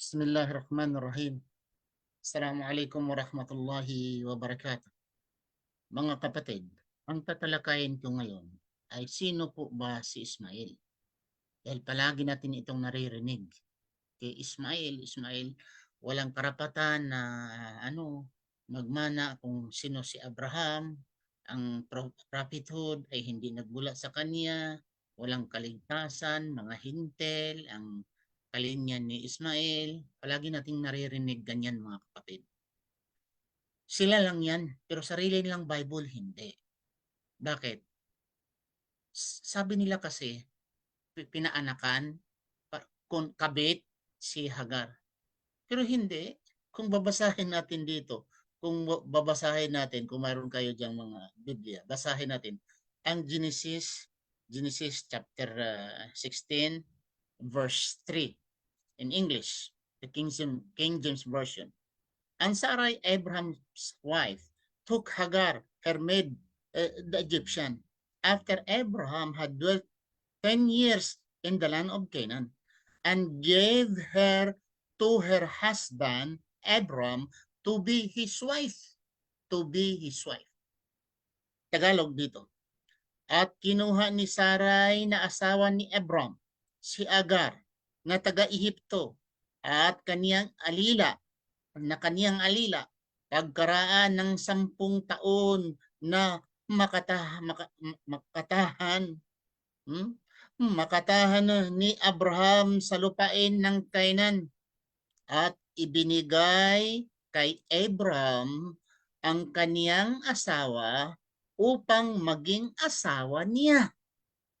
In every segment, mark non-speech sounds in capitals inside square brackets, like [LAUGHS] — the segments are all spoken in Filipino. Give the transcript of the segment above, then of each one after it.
Bismillahirrahmanirrahim. Assalamualaikum warahmatullahi wabarakatuh. Mga kapatid, ang tatalakayin ko ngayon ay sino po ba si Ismail? Dahil palagi natin itong naririnig. Kay Ismail, Ismail, walang karapatan na ano, magmana kung sino si Abraham, ang pro- prophethood ay hindi nagbula sa kanya, walang kaligtasan, mga hintel, ang kalinyan ni Ismail. Palagi nating naririnig ganyan mga kapatid. Sila lang yan, pero sarili nilang Bible hindi. Bakit? Sabi nila kasi, pi- pinaanakan, kabit si Hagar. Pero hindi. Kung babasahin natin dito, kung babasahin natin, kung mayroon kayo diyang mga Biblia, basahin natin ang Genesis, Genesis chapter uh, 16, verse 3 in English, the King King James Version. And Sarai, Abraham's wife, took Hagar, her maid, uh, the Egyptian, after Abraham had dwelt 10 years in the land of Canaan, and gave her to her husband, Abram, to be his wife. To be his wife. Tagalog dito. At kinuha ni Sarai na asawa ni Abram, si Agar, na taga-Ehipto, at kaniyang alila, na kaniyang alila, pagkaraan ng sampung taon na makata, maka, m- makatahan, hmm? makatahan ni Abraham sa lupain ng Kainan at ibinigay kay Abraham ang kaniyang asawa upang maging asawa niya.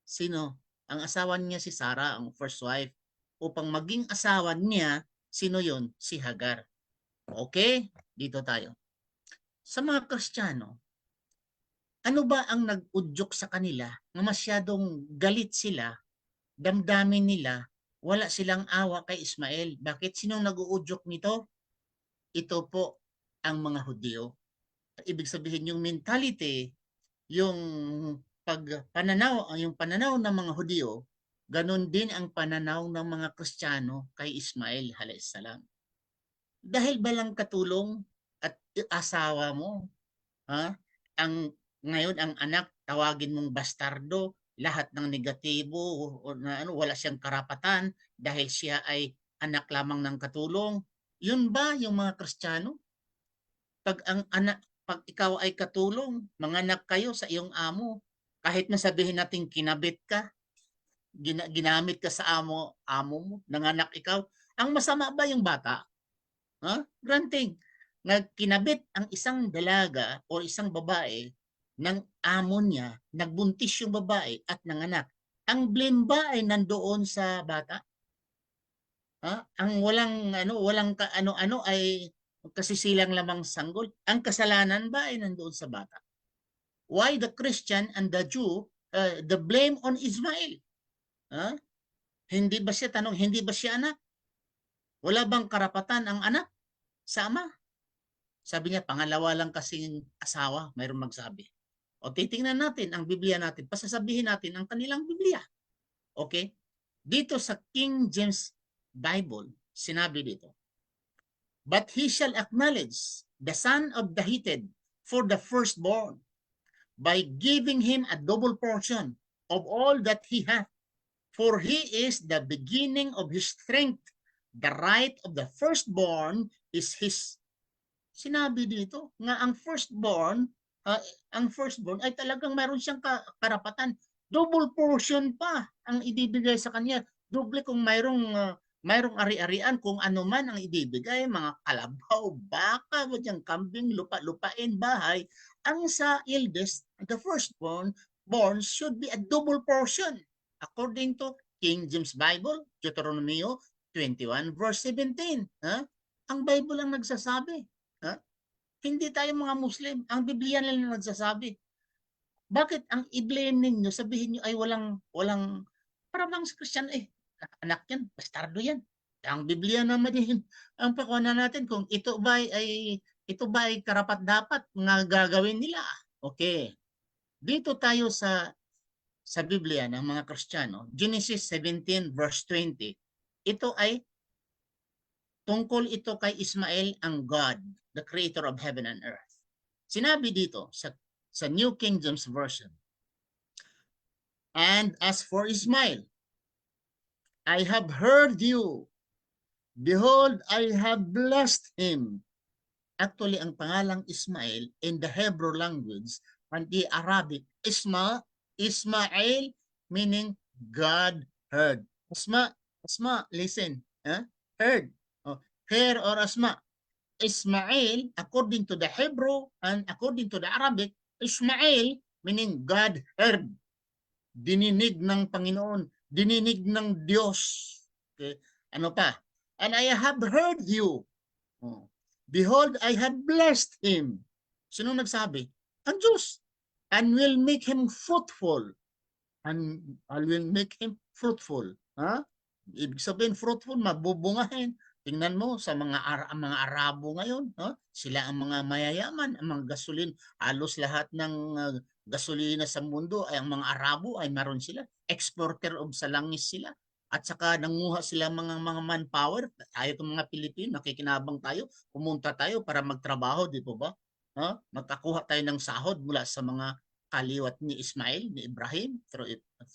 Sino? Ang asawa niya si Sarah, ang first wife. Upang maging asawa niya, sino yon? Si Hagar. Okay? Dito tayo. Sa mga Kristiyano, ano ba ang nag-udyok sa kanila na masyadong galit sila, damdamin nila, wala silang awa kay Ismael? Bakit? Sinong nag-uudyok nito? Ito po ang mga Hudyo. Ibig sabihin yung mentality, yung pag pananaw, yung pananaw ng mga Hudyo, ganun din ang pananaw ng mga Kristiyano kay Ismail salam. Dahil ba lang katulong at asawa mo, ha? Ang ngayon ang anak tawagin mong bastardo, lahat ng negatibo o na ano wala siyang karapatan dahil siya ay anak lamang ng katulong. Yun ba yung mga Kristiyano? Pag ang anak pag ikaw ay katulong, manganak kayo sa iyong amo, kahit na sabihin natin kinabit ka, gina, ginamit ka sa amo, amo mo, nanganak ikaw, ang masama ba yung bata? Ha? Granting, nagkinabit ang isang dalaga o isang babae ng amo niya, nagbuntis yung babae at nanganak. Ang blame ba ay nandoon sa bata? Ha? Ang walang ano, walang ka, ano-ano ay kasi silang lamang sanggol. Ang kasalanan ba ay nandoon sa bata? Why the Christian and the Jew, uh, the blame on Ismail? Ha? Hindi ba siya tanong, hindi ba siya anak? Wala bang karapatan ang anak sa ama? Sabi niya, pangalawa lang kasing asawa, mayroon magsabi. O titingnan natin ang Biblia natin, pasasabihin natin ang kanilang Biblia. Okay? Dito sa King James Bible, sinabi dito, But he shall acknowledge the son of the hated for the firstborn by giving him a double portion of all that he hath. For he is the beginning of his strength. The right of the firstborn is his. Sinabi dito nga ang firstborn, ah, ang firstborn ay talagang mayroon siyang ka- karapatan. Double portion pa ang ibibigay sa kanya. Doble kung mayroong ah, mayroong ari-arian kung ano man ang ibibigay, mga kalabaw, baka, wadyang kambing, lupa-lupain, bahay, ang sa eldest, the firstborn, born should be a double portion. According to King James Bible, Deuteronomy 21 verse 17. Ha? Ang Bible ang nagsasabi. Ha? Hindi tayo mga Muslim. Ang Biblia na lang nagsasabi. Bakit ang i-blame ninyo, sabihin nyo ay walang, walang, para bang sa Christian, eh, anak yan, bastardo yan. Ang Biblia naman din, ang pakuha natin kung ito ba ay, ay ito ba ay karapat dapat nga gagawin nila. Okay. Dito tayo sa sa Biblia ng mga Kristiyano, Genesis 17 verse 20. Ito ay Tungkol ito kay Ismael ang God, the creator of heaven and earth. Sinabi dito sa, sa New King James Version, And as for Ismael, I have heard you. Behold, I have blessed him. Actually, ang pangalang Ismael in the Hebrew language and the Arabic, Isma, Ismael meaning God heard. Asma, Asma, listen. Huh? Heard. Oh, hear or Asma. Ismael, according to the Hebrew and according to the Arabic, Ismael meaning God heard. Dininig ng Panginoon. Dininig ng Diyos. Okay? Ano pa? And I have heard you. Oh. Behold, I have blessed him. Sino nagsabi? Ang Diyos. And will make him fruitful. And I will make him fruitful. Ha? Ibig sabihin fruitful, mabubungahin. Tingnan mo sa mga Ar- mga Arabo ngayon, ha? sila ang mga mayayaman, ang mga gasolin, halos lahat ng uh, gasolina sa mundo ay ang mga Arabo ay meron sila. Exporter of salangis sila. At saka nanguha sila mga mga manpower. Tayo mga Pilipino, nakikinabang tayo, pumunta tayo para magtrabaho, di po ba? Ha? Magkakuha tayo ng sahod mula sa mga kaliwat ni Ismail, ni Ibrahim, through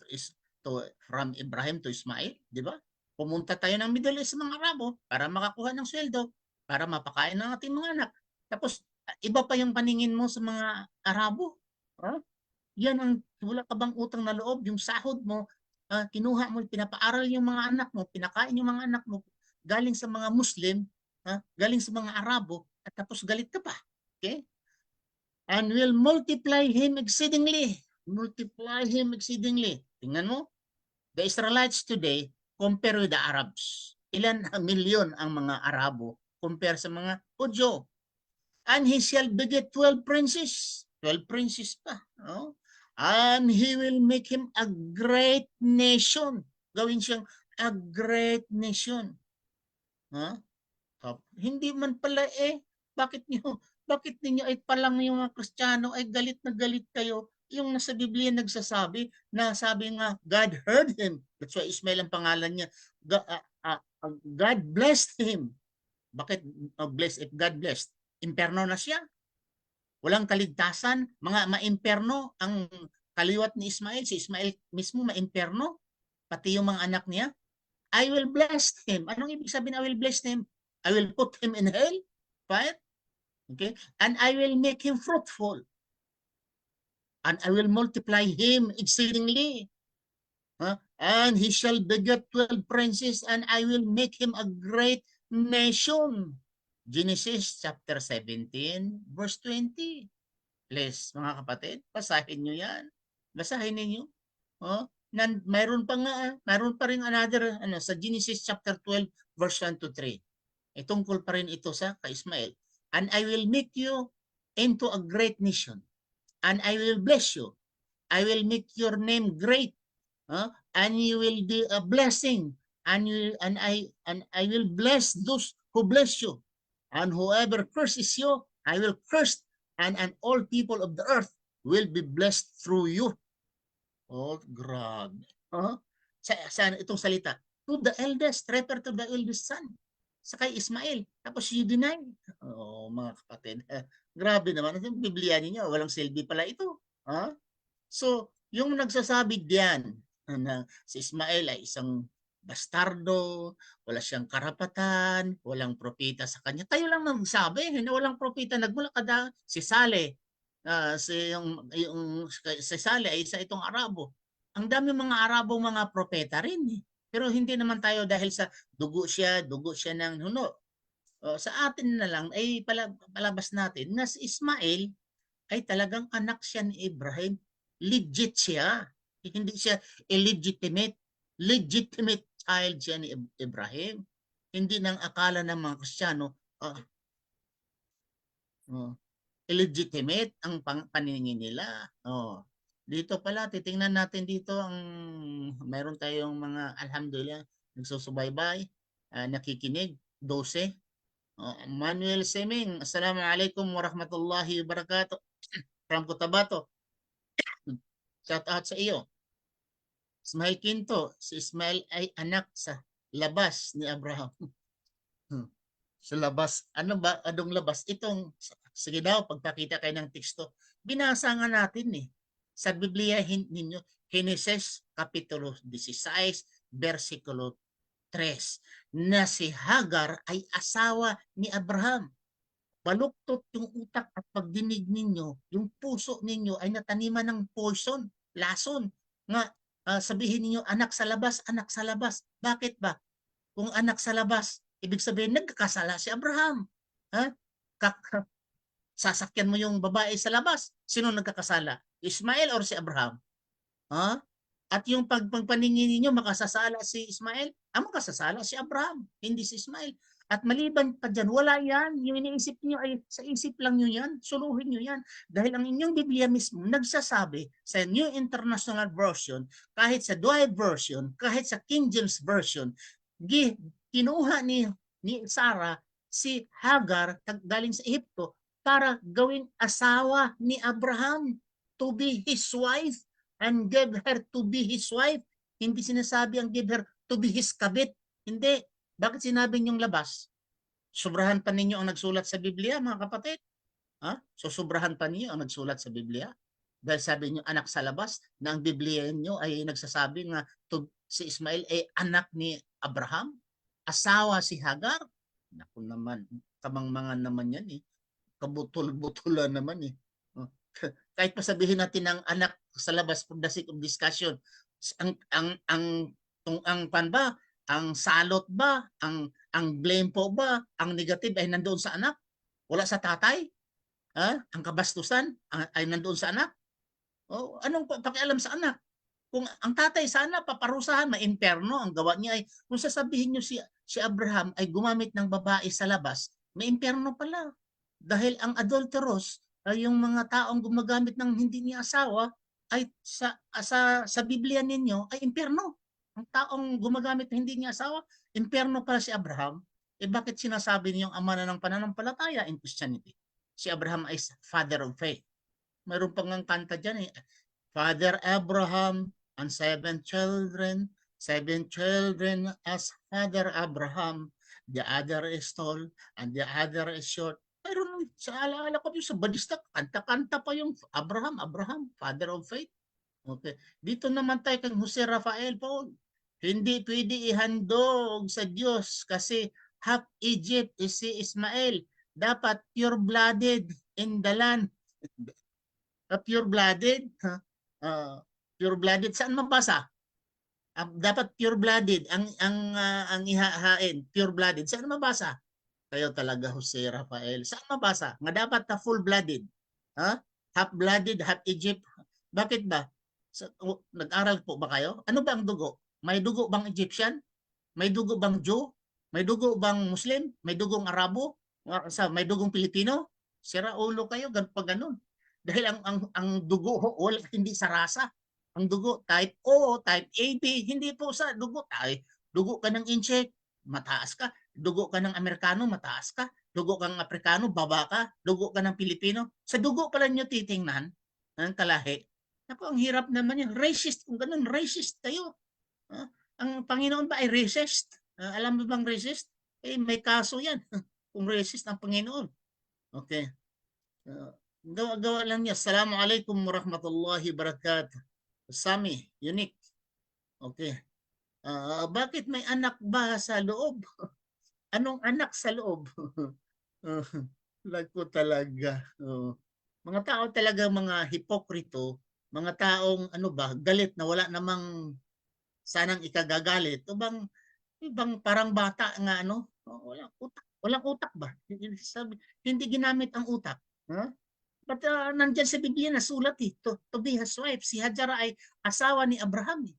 is, to, from Ibrahim to Ismail, di ba? Pumunta tayo ng Middle East mga Arabo para makakuha ng sweldo, para mapakain ng ating mga anak. Tapos, iba pa yung paningin mo sa mga Arabo. Ha? Yan ang, wala ka bang utang na loob, yung sahod mo, ah, kinuha mo, pinapaaral yung mga anak mo, pinakain yung mga anak mo, galing sa mga Muslim, ha? galing sa mga Arabo, at tapos galit ka pa. Okay? And will multiply him exceedingly. Multiply him exceedingly. Tingnan mo, the Israelites today compare with the Arabs. Ilan [LAUGHS] milyon ang mga Arabo compare sa mga Hudyo. And he shall beget 12 princes. 12 princes pa. No? And he will make him a great nation. Gawin siyang a great nation. Tap- Hindi man pala eh. Bakit niyo bakit ninyo ay palang yung mga Kristiyano ay galit na galit kayo? Yung nasa Biblia nagsasabi na sabi nga God heard him. That's why Ismail ang pangalan niya. Ah, ah, ah, God blessed him. Bakit uh, bless if God blessed? Imperno na siya. Walang kaligtasan, mga maimperno ang kaliwat ni Ismail. Si Ismail mismo maimperno, pati yung mga anak niya. I will bless him. Anong ibig sabihin I will bless him? I will put him in hell. Right? Okay? And I will make him fruitful. And I will multiply him exceedingly. Huh? And he shall beget 12 princes and I will make him a great nation. Genesis chapter 17 verse 20. Please, mga kapatid, basahin nyo yan. Basahin ninyo. Oh, nan, mayroon pa nga, ah, mayroon pa rin another, ano, sa Genesis chapter 12 verse 1 to 3. E tungkol pa rin ito sa kay Ismael. And I will make you into a great nation. And I will bless you. I will make your name great. Huh? And you will be a blessing. And you and I and I will bless those who bless you. And whoever curses you, I will curse. And and all people of the earth will be blessed through you. Oh, grabe. Huh? Sa, saan itong salita? To the eldest, refer to the eldest son sa kay Ismael. Tapos you deny. Oh, mga kapatid. [LAUGHS] Grabe naman. Yung Biblia niyo, walang silbi pala ito. Ha? So, yung nagsasabi diyan [LAUGHS] na si Ismael ay isang bastardo, wala siyang karapatan, walang propeta sa kanya. Tayo lang nagsabi na walang propeta. Nagmula kada si Sale. ah, si yung, yung si Sale ay isa itong Arabo. Ang dami mga Arabo mga propeta rin eh. Pero hindi naman tayo dahil sa dugo siya, dugo siya ng huno. O, sa atin na lang ay pala, palabas natin na si Ismael ay talagang anak siya ni Ibrahim. Legit siya. Hindi siya illegitimate. Legitimate child siya ni Ib- Ibrahim. Hindi nang akala ng mga Kristiyano, ah, oh, illegitimate ang pang, paningin nila. Oh. Dito pala, titingnan natin dito ang mayroon tayong mga alhamdulillah nagsusubaybay, ah, nakikinig, 12. Oh, Manuel Seming, Assalamualaikum warahmatullahi wabarakatuh. From Cotabato. Shout out sa iyo. Ismail Quinto, si Ismail ay anak sa labas ni Abraham. Hmm. Sa labas. Ano ba? Anong labas? Itong, sige daw, pagpakita kayo ng teksto. Binasa nga natin eh. Sa Biblia ninyo, Genesis Kapitulo 16, versikulo 3, na si Hagar ay asawa ni Abraham. Baluktot yung utak at pagdinig ninyo, yung puso ninyo ay nataniman ng poison, lason. Nga, ah, sabihin ninyo, anak sa labas, anak sa labas. Bakit ba? Kung anak sa labas, ibig sabihin nagkakasala si Abraham. Ha? Kak- sasakyan mo yung babae sa labas. Sino nagkakasala? Ismael or si Abraham? Ha? At yung pag pagpaningin ninyo, makasasala si Ismael? Ang makasasala si Abraham, hindi si Ismael. At maliban pa dyan, wala yan. Yung iniisip niyo ay sa isip lang nyo yan. Suluhin nyo yan. Dahil ang inyong Biblia mismo nagsasabi sa New International Version, kahit sa Douay Version, kahit sa King James Version, kinuha ni, ni Sarah si Hagar galing sa Ehipto para gawing asawa ni Abraham to be his wife and gave her to be his wife. Hindi sinasabi ang give her to be his kabit. Hindi. Bakit sinabi niyong labas? Sobrahan pa ninyo ang nagsulat sa Biblia, mga kapatid. Ha? So sobrahan pa ninyo ang nagsulat sa Biblia. Dahil sabi niyo anak sa labas, na ang Biblia niyo ay nagsasabi nga to, si Ismael ay anak ni Abraham, asawa si Hagar. Naku naman, kamangmangan naman yan eh. Kabutol-butulan naman eh. Oh. [LAUGHS] Kahit pa sabihin natin ng anak sa labas for the sake of discussion, ang ang ang ang, ang pan ba ang salot ba, ang ang blame po ba, ang negative ay nandoon sa anak? Wala sa tatay? Ha? Ang kabastusan ay nandoon sa anak? O anong pa- pakialam sa anak? Kung ang tatay sana paparusahan, maimperno ang gawa niya ay kung sasabihin niyo si si Abraham ay gumamit ng babae sa labas, maimperno pala. Dahil ang adulterous ay yung mga taong gumagamit ng hindi niya asawa ay sa sa sa Biblia ninyo ay impyerno ang taong gumagamit ng hindi niya asawa, impyerno pala si Abraham, eh bakit sinasabi niyong ama na ng pananampalataya in Christianity? Si Abraham ay father of faith. Mayroon pang ang kanta dyan eh. Father Abraham and seven children, seven children as Father Abraham, the other is tall and the other is short. Mayroon sa alaala ko yung sa Badista, kanta-kanta pa yung Abraham, Abraham, father of faith. Okay. Dito naman tayo kay Jose Rafael Paul. Hindi pwede ihandog sa Diyos kasi half Egypt is si Ismael. Dapat pure-blooded in the land. Uh, pure-blooded? huh? Uh, pure-blooded? Saan mabasa? Ah, dapat pure-blooded ang ang ah, ang ihahain. Pure-blooded. Saan mabasa? Kayo talaga Jose Rafael. Saan mabasa? Nga dapat na full-blooded. Ha? Half-blooded, half Egypt. Bakit ba? Sa, o, nag-aral po ba kayo? Ano ba ang dugo? May dugo bang Egyptian? May dugo bang Jew? May dugo bang Muslim? May dugong Arabo? Sa, may dugong Pilipino? Sira ulo kayo, gan pa ganun. Dahil ang, ang, ang dugo, wala, hindi sa rasa. Ang dugo, type O, type AB, hindi po sa dugo. Ay, dugo ka ng incheck, mataas ka. Dugo ka ng Amerikano, mataas ka. Dugo kang Aprikano, baba ka. Dugo ka ng Pilipino. Sa dugo pala nyo titingnan, ng kalahi. Naku, ang hirap naman yan. Racist, kung ganun, racist kayo. Ah, ang Panginoon ba ay racist? Ah, alam mo bang racist? Eh, may kaso yan. [LAUGHS] kung racist ang Panginoon. Okay. Ah, gawa-gawa lang niya. Assalamualaikum warahmatullahi wabarakatuh. Sami, unique. Okay. Ah, bakit may anak ba sa loob? [LAUGHS] Anong anak sa loob? [LAUGHS] uh, Lako talaga. Oh. Mga tao talaga mga hipokrito, mga taong ano ba, galit na wala namang sanang ikagagalit. O bang ibang parang bata nga ano, oh, walang utak. Walang utak ba? Hindi, sabi, hindi ginamit ang utak. Ha? But uh, nandyan sa Biblia nasulat eh, to, to be his wife. Si Hajara ay asawa ni Abraham. Eh.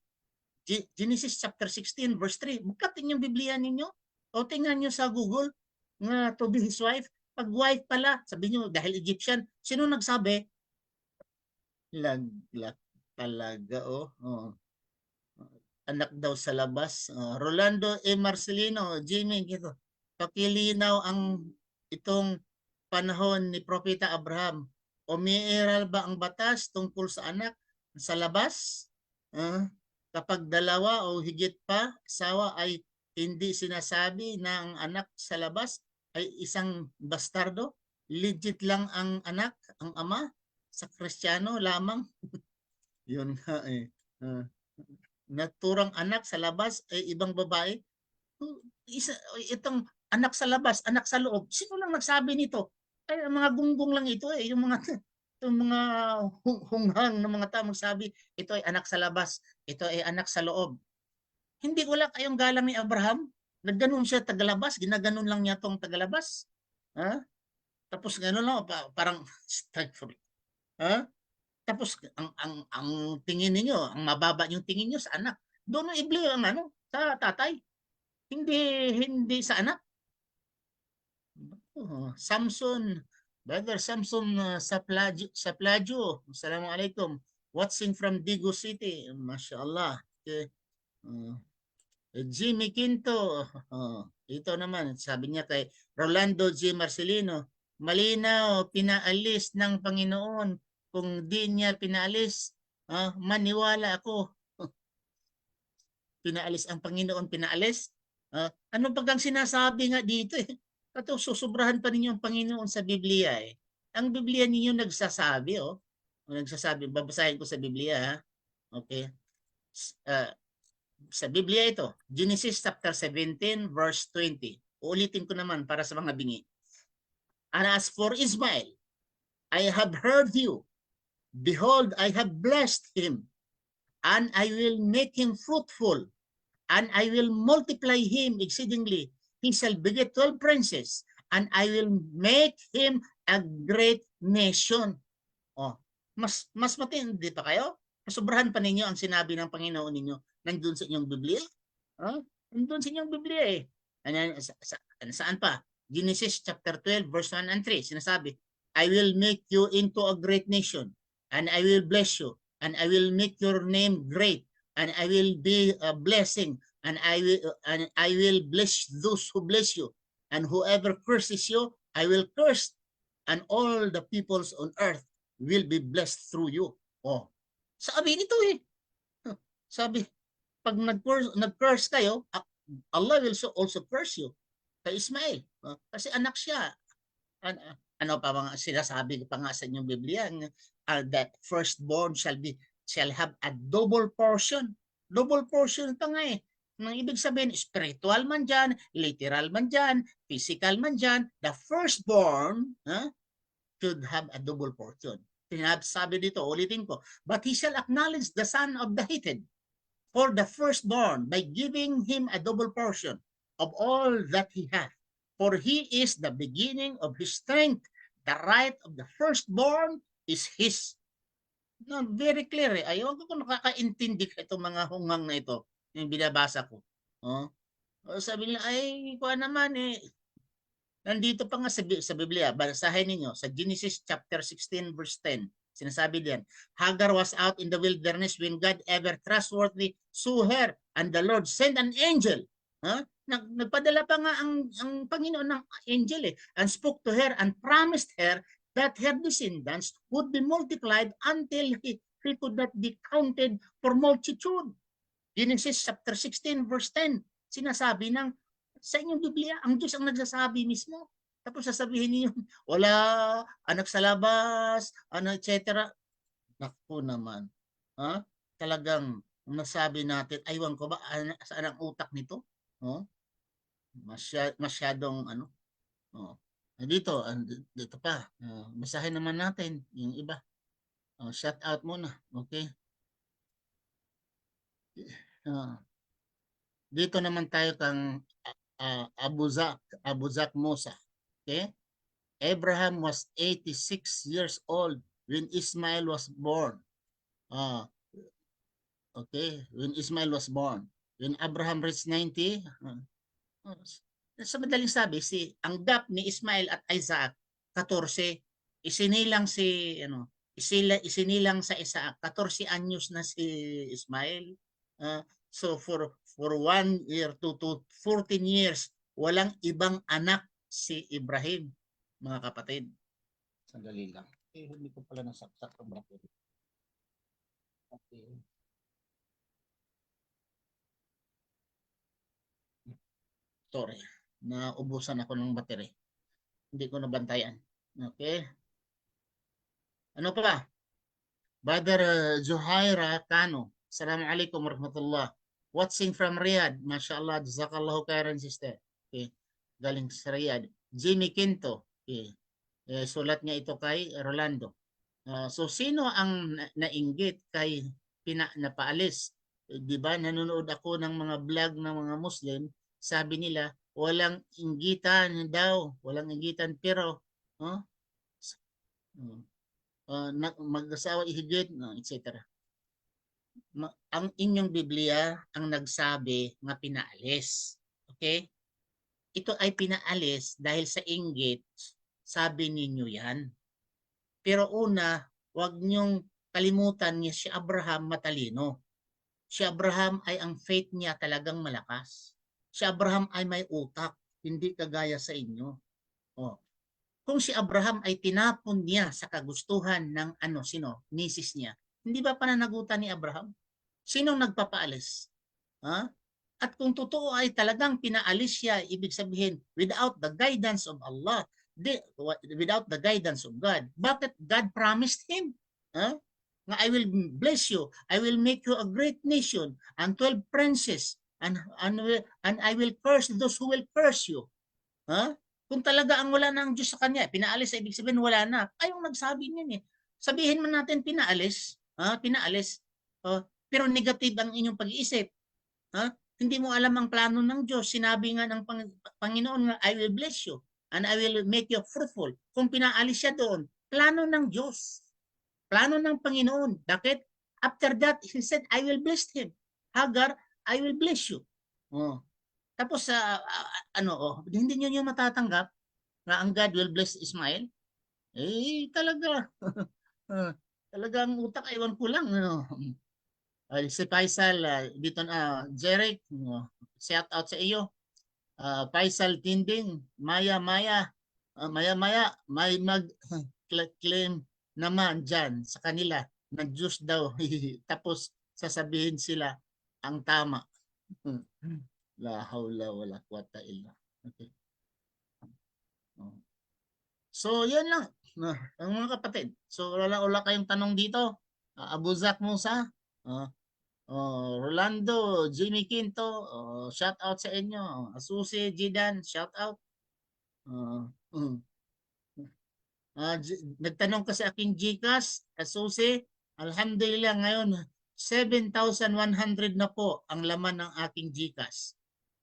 Ge- Genesis chapter 16 verse 3. Bukatin yung Biblia ninyo. O tingnan nyo sa Google nga to be his wife. Pag wife pala, sabi nyo dahil Egyptian, sino nagsabi? Laglak talaga oh. oh. Anak daw sa labas. Oh, Rolando E. Marcelino, Jimmy, ito. Pakilinaw ang itong panahon ni Propeta Abraham. Umiiral ba ang batas tungkol sa anak sa labas? Ah, kapag dalawa o higit pa, asawa ay hindi sinasabi na ang anak sa labas ay isang bastardo? Legit lang ang anak, ang ama? Sa Kristiyano lamang? [LAUGHS] Yun nga eh. Ah, naturang anak sa labas ay ibang babae. Isa, itong anak sa labas, anak sa loob. Sino lang nagsabi nito? Ay, mga gunggong lang ito eh. Yung mga yung mga hung- hunghang ng mga tao magsabi, ito ay anak sa labas, ito ay anak sa loob. Hindi wala kayong galang ni Abraham. Nagganon siya tagalabas, ginaganon lang niya tong tagalabas. Ha? Tapos gano'n lang, pa- parang. [LAUGHS] Ha? Tapos ang ang ang tingin ninyo, ang mababa yung tingin niyo sa anak. Doon ang ibli ang ano, sa tatay. Hindi hindi sa anak. Oh, Samson, brother Samson uh, sa Plajo, sa Plajo. Assalamualaikum. Watching from Digo City. Mashallah. Okay. Uh, Jimmy Quinto. Oh, ito naman, sabi niya kay Rolando G. Marcelino, malinaw, pinaalis ng Panginoon kung di niya pinaalis, ah, maniwala ako. [LAUGHS] pinaalis ang Panginoon, pinaalis. Ah, ano pag ang sinasabi nga dito eh? Kato, susubrahan pa ninyo ang Panginoon sa Biblia eh. Ang Biblia ninyo nagsasabi oh. O, Nagsasabi, babasahin ko sa Biblia ha. Okay. Ah, sa Biblia ito, Genesis chapter 17 verse 20. Uulitin ko naman para sa mga bingi. And as for Ismael, I have heard you. Behold, I have blessed him, and I will make him fruitful, and I will multiply him exceedingly. He shall beget twelve princes, and I will make him a great nation. Oh, mas mas matindi pa kayo? Sobrahan pa ninyo ang sinabi ng Panginoon ninyo nandun sa inyong Biblia. Huh? Nandun sa inyong Biblia eh. Ano, sa, sa, saan pa? Genesis chapter 12 verse 1 and 3 sinasabi, I will make you into a great nation and I will bless you and I will make your name great and I will be a blessing and I will and I will bless those who bless you and whoever curses you I will curse and all the peoples on earth will be blessed through you. Oh. Sabi nito eh. Sabi, pag nag-curse, nag-curse kayo, a- Allah will so also curse you. Kay Ismail. Oh, Kasi anak siya. An- ah, ano pa mga sinasabi pa nga sa inyong Biblia ah, that firstborn shall be shall have a double portion. Double portion pa nga eh. Nang ibig sabihin, spiritual man dyan, literal man dyan, physical man dyan, the firstborn huh, should have a double portion. Sinabi dito, ulitin ko, but he shall acknowledge the son of the hated for the firstborn by giving him a double portion of all that he hath. For he is the beginning of his strength. The right of the firstborn is his. No, very clear eh. Ayaw ko kung nakakaintindi ka itong mga hungang na ito. Yung binabasa ko. Oh. O, sabi nila, ay, kuha naman eh. Nandito pa nga sa, sa Biblia, basahin ninyo, sa Genesis chapter 16 verse 10. Sinasabi diyan, Hagar was out in the wilderness when God ever trustworthy saw her and the Lord sent an angel. Nag, nagpadala pa nga ang, ang Panginoon ng angel eh, and spoke to her and promised her that her descendants would be multiplied until he, he could not be counted for multitude. Genesis chapter 16 verse 10. Sinasabi ng sa inyong Biblia, ang Diyos ang nagsasabi mismo. Tapos sasabihin niyo, [LAUGHS] wala, anak sa labas, ano, etc. Naku naman. Ha? Talagang nasabi natin, aywan ko ba, ano, saan ang utak nito? Oh? Masya, masyadong ano. Oh. Dito, dito pa. Uh, basahin naman natin yung iba. Oh, shout out muna. Okay? Ah. dito naman tayo kang uh, Abuzak, Abuzak Musa. Okay? Abraham was 86 years old when Ismail was born. Ah, okay, when Ismail was born. When Abraham reached 90, ah, ah, sa madaling sabi, si ang gap ni Ismail at Isaac, 14, isinilang si ano, isila, isinilang sa Isaac, 14 anyos na si Ismail. Ah, so for for one year to, to 14 years, walang ibang anak si Ibrahim, mga kapatid. Sandali lang. Eh, hindi ko pala nasaksak ang battery. Okay. Sorry, naubusan ako ng battery. Hindi ko nabantayan. Okay. Ano pa? Brother uh, Zuhaira Kano. Assalamualaikum warahmatullah. Watching from Riyadh. MashaAllah. Jazakallahu khairan sister. Okay. Galing sa Riyadh. Jimmy Quinto. Okay. Eh, sulat niya ito kay Rolando. Uh, so sino ang na- nainggit kay pina napaalis? Eh, di ba nanonood ako ng mga vlog ng mga Muslim, sabi nila walang inggitan daw, walang inggitan pero s- oh, uh, mag-asawa ihigit, no, etc. Ang inyong Biblia ang nagsabi nga pinaalis. Okay? Ito ay pinaalis dahil sa inggit, sabi ninyo yan. Pero una, wag niyong kalimutan niya si Abraham matalino. Si Abraham ay ang faith niya talagang malakas. Si Abraham ay may utak, hindi kagaya sa inyo. Oh. Kung si Abraham ay tinapon niya sa kagustuhan ng ano sino, misis niya, hindi ba pananagutan ni Abraham? Sinong nagpapaalis? Ha? At kung totoo ay talagang pinaalis siya, ibig sabihin, without the guidance of Allah, di, without the guidance of God, bakit God promised him? Ha? Nga I will bless you, I will make you a great nation, and 12 princes, and, and, and I will curse those who will curse you. Ha? Kung talaga ang wala na ang Diyos sa kanya, pinaalis, ibig sabihin wala na. Ayong nagsabi niyan eh. Sabihin man natin pinaalis, ha? pinaalis, oh, pero negative ang inyong pag-iisip. Ha? Hindi mo alam ang plano ng Diyos. Sinabi nga ng Pang- Panginoon nga, I will bless you and I will make you fruitful. Kung pinaalis siya doon, plano ng Diyos. Plano ng Panginoon. Bakit? After that, he said, I will bless him. Hagar, I will bless you. Oh. Tapos sa ano oh, hindi niyo niyo matatanggap na ang God will bless Ismail? Eh talaga. [LAUGHS] Talagang utak ewan ko lang ano. Ay, si Faisal ah, dito na Jeric, oh, shout out sa iyo. Ah, Faisal Tinding, Maya Maya, ah, Maya Maya, may mag claim naman dyan sa kanila na Diyos daw. [LAUGHS] Tapos sasabihin sila ang tama. [LAUGHS] La hawla wala quwata illa. Okay. Oh. So, yan lang. Ah, ang mga kapatid. So, wala wala kayong tanong dito. Uh, Abuzak Musa. ah, oh, Rolando, Jimmy Quinto, oh, shout out sa inyo. Asusi, Jidan, shout out. Mm. Ah, J- nagtanong kasi aking Gcash, Asusi, alhamdulillah ngayon 7,100 na po ang laman ng aking Gcash.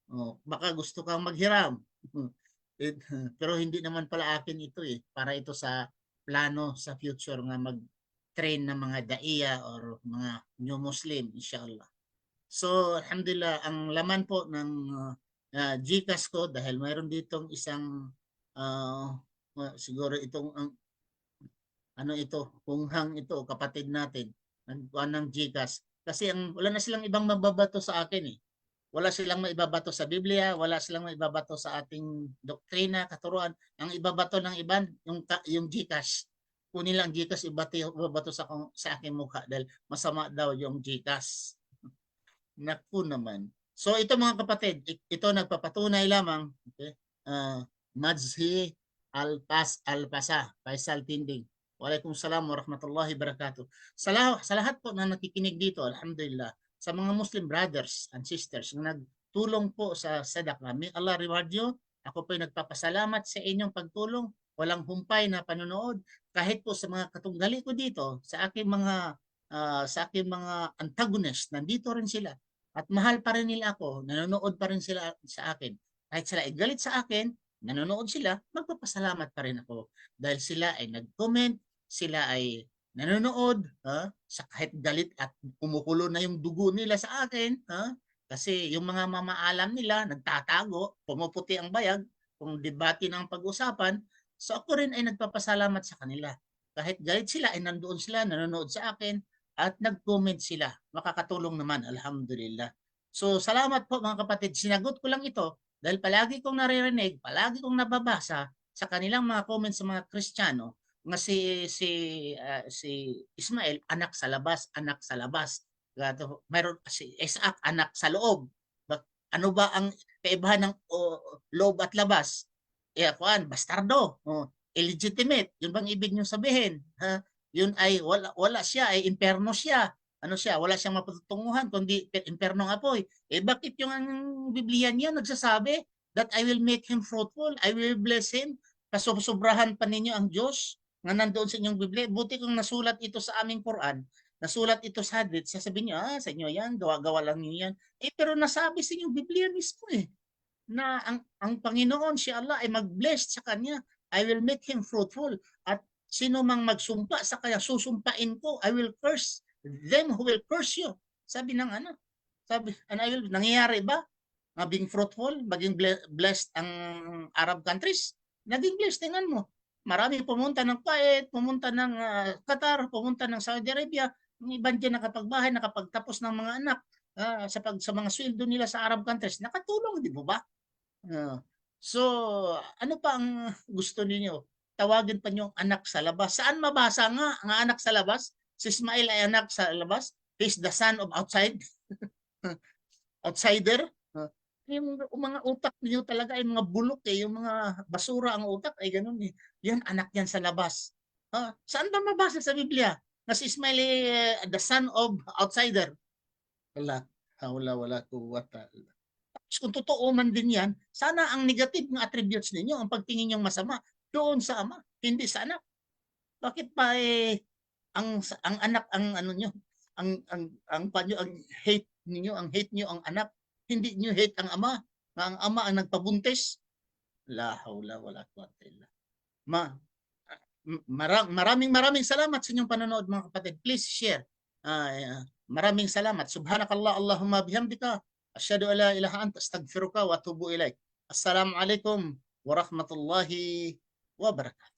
Oh, baka gusto kang maghiram. [LAUGHS] It, [LAUGHS] pero hindi naman pala akin ito eh. Para ito sa plano sa future nga mag-train ng mga daiya or mga new Muslim, inshallah. So, alhamdulillah, ang laman po ng uh, uh, Gcash ko dahil mayroon ditong isang uh, uh, siguro itong ang ano ito, punghang ito, kapatid natin, nagkuhan ng Gcash. Kasi ang, wala na silang ibang mababato sa akin eh wala silang maibabato sa Biblia, wala silang maibabato sa ating doktrina, katuruan. Ang ibabato ng iban, yung, yung Gcash. Kunin lang Gcash, ibato, ibabato sa, sa aking mukha dahil masama daw yung Gcash. [LAUGHS] Naku naman. So ito mga kapatid, ito nagpapatunay lamang, okay? Uh, Majhi Alpas Alpasa, Faisal Tinding. Waalaikumsalam warahmatullahi wabarakatuh. Sa, lah- sa lahat po na nakikinig dito, alhamdulillah, sa mga Muslim brothers and sisters na nagtulong po sa sadaqah. May Allah reward you. Ako po ay nagpapasalamat sa inyong pagtulong. Walang humpay na panonood. Kahit po sa mga katunggali ko dito, sa aking mga ah, sa aking mga antagonist, nandito rin sila. At mahal pa rin nila ako, nanonood pa rin sila sa akin. Kahit sila ay galit sa akin, nanonood sila, magpapasalamat pa rin ako. Dahil sila ay nag-comment, sila ay nanonood, ha? sa kahit galit at kumukulo na yung dugo nila sa akin, ha? Kasi yung mga mamaalam nila, nagtatago, pumuputi ang bayag, kung debate ng pag-usapan, so ako rin ay nagpapasalamat sa kanila. Kahit galit sila, ay nandoon sila, nanonood sa akin, at nag-comment sila. Makakatulong naman, alhamdulillah. So, salamat po mga kapatid. Sinagot ko lang ito dahil palagi kong naririnig, palagi kong nababasa sa kanilang mga comments sa mga Kristiyano nga si si ah, si Ismael anak sa labas, anak sa labas. Gato, mayroon si Isaac anak sa loob. Bak- Ano ba ang kaibahan ng oh, loob at labas? eh, kuan, bastardo, oh, illegitimate, yun bang ibig niyo sabihin? Ha? Yun ay wala wala siya ay imperno siya. Ano siya? Wala siyang mapatutunguhan kundi pe- imperno ng apoy. Eh bakit yung ang Biblia niya nagsasabi that I will make him fruitful, I will bless him, kasusobrahan pa ninyo ang Diyos nga nandoon sa inyong Biblia. Buti kung nasulat ito sa aming Quran, nasulat ito sa hadith, sasabihin niyo, ah, sa inyo yan, gawa-gawa lang niyo yan. Eh, pero nasabi sa inyong Biblia mismo eh, na ang, ang Panginoon, si Allah, ay mag-bless sa kanya. I will make him fruitful. At sino mang magsumpa sa kaya susumpain ko, I will curse them who will curse you. Sabi ng ano, sabi, and I will, nangyayari ba? Nga being fruitful, maging ble- blessed ang Arab countries? Naging blessed, tingnan mo. Marami pumunta ng Kuwait, pumunta ng ah, Qatar, pumunta ng Saudi Arabia. Yung iban dyan nakapagbahay, nakapagtapos ng mga anak ah, sa, pag, sa mga sweldo nila sa Arab countries. Nakatulong, di ba ba? Ah, so, ano pa ang gusto ninyo? Tawagin pa niyong anak sa labas. Saan mabasa nga ang anak sa labas? Si Ismail ay anak sa labas. He's the son of outside. [LAUGHS] Outsider. Ah, yung mga utak niyo talaga ay mga bulok eh. Yung mga basura ang utak ay ganun eh. Yan, anak yan sa labas. Ah, saan ba mabasa sa Biblia? Na si Ismail ay eh, the son of outsider. Wala. Wala, wala. Kuwata. Tapos kung totoo man din yan, sana ang negative ng attributes ninyo, ang pagtingin niyong masama, doon sa ama, hindi sa anak. Bakit pa eh, ang ang anak ang ano niyo, ang ang ang panyo ang hate ninyo, ang hate niyo ang anak, hindi niyo hate ang ama, nga ang ama ang nagpabuntis. La haula wala quwwata illa. Ma mara- maraming maraming salamat sa inyong panonood mga kapatid. Please share. Ah, maraming salamat. Subhanakallah Allahumma bihamdika asyhadu an la ilaha anta astaghfiruka wa atubu ilaik. Assalamu alaikum warahmatullahi wabarakatuh.